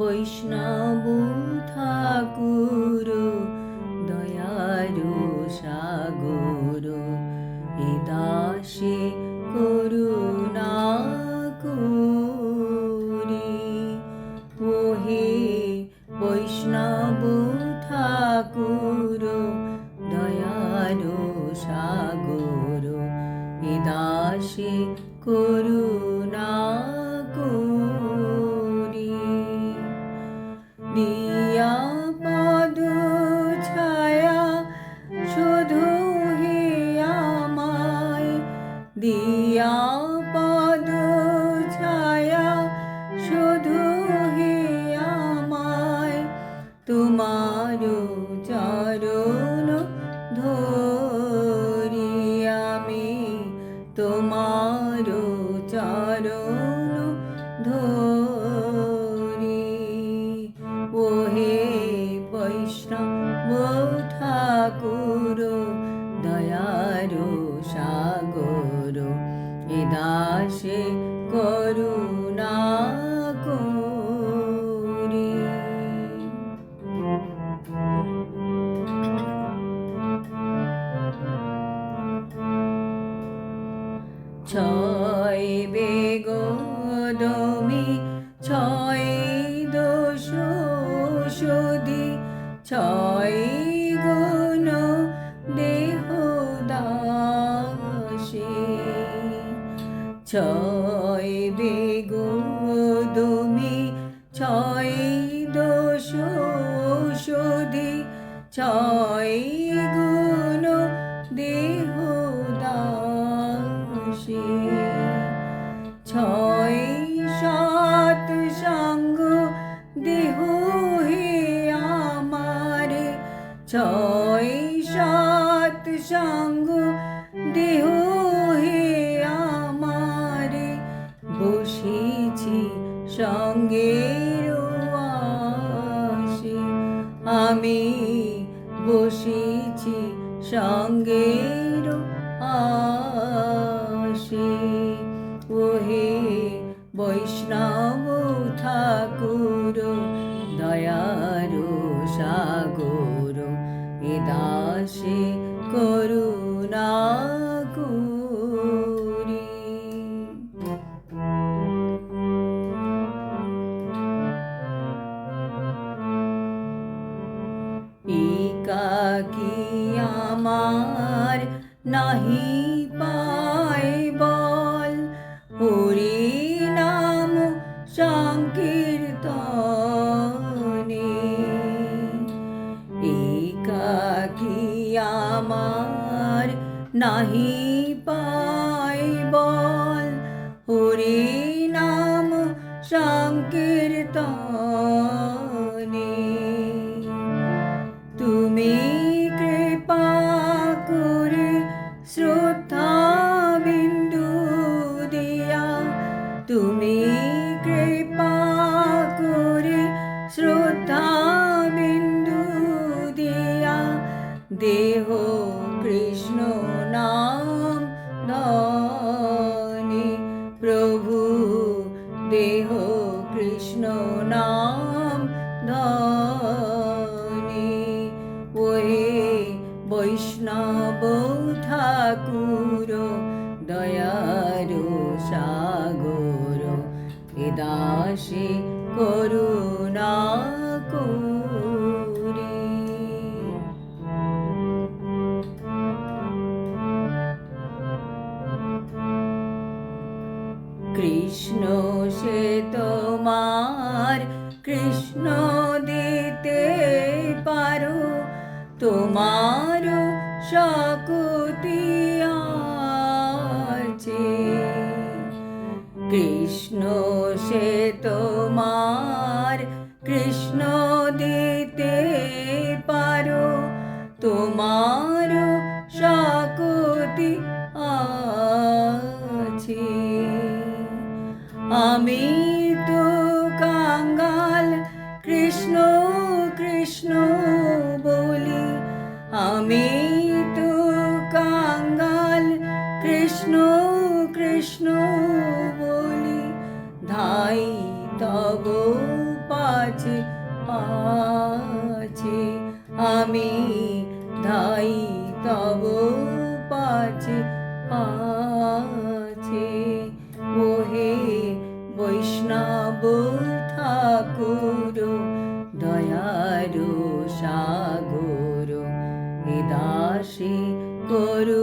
বৈষ্ণব ঠাকুর দয়ারু সাগর, এ দাসে করুণা করি। ওহে বৈষ্ণব ঠাকুর দয়ারু সাগর, এ দাসে করুণা দিয়া পদ ছায়া শুধু তোমার চরণ ধরি দাসে করুণা করি। ছয় বেগদমি ছয় দোষ ছয় গুণ দেহ ছয় বেগদমি ছয় দোষ ছয় গুণ দেহ দাসে। ছয় সাত সঙ্গ দেহ হে আমার, ছয় সাত সঙ্গ দেহ সঙ্গের আসে আমি বসেছি সঙ্গের আসে ওহে বৈষ্ণব ঠাকুর দয়ার সাগর এ দাসে করুণা একাকি আমার নাহি পায় বল? হরি নাম সংকীর্তনে। একাকি আমার নাহি শ্রদ্ধা বিন্দু দিয়া দেহ কৃষ্ণ নাম ধনি। প্রভু দেহ কৃষ্ণ নাম ধনে তোমার কৃষ্ণ দিতে পারো। তোমার শকুতি আছে কৃষ্ণ, সে তোমার কৃষ্ণ দিতে পারো। তোমার শকুতি আছে আমি কৃষ্ণ কৃষ্ণ বলি, আমি তো কাঙ্গাল। কৃষ্ণ কৃষ্ণ বলি, ধাই তব পাচে আমি ধাই তব পা দাসী করু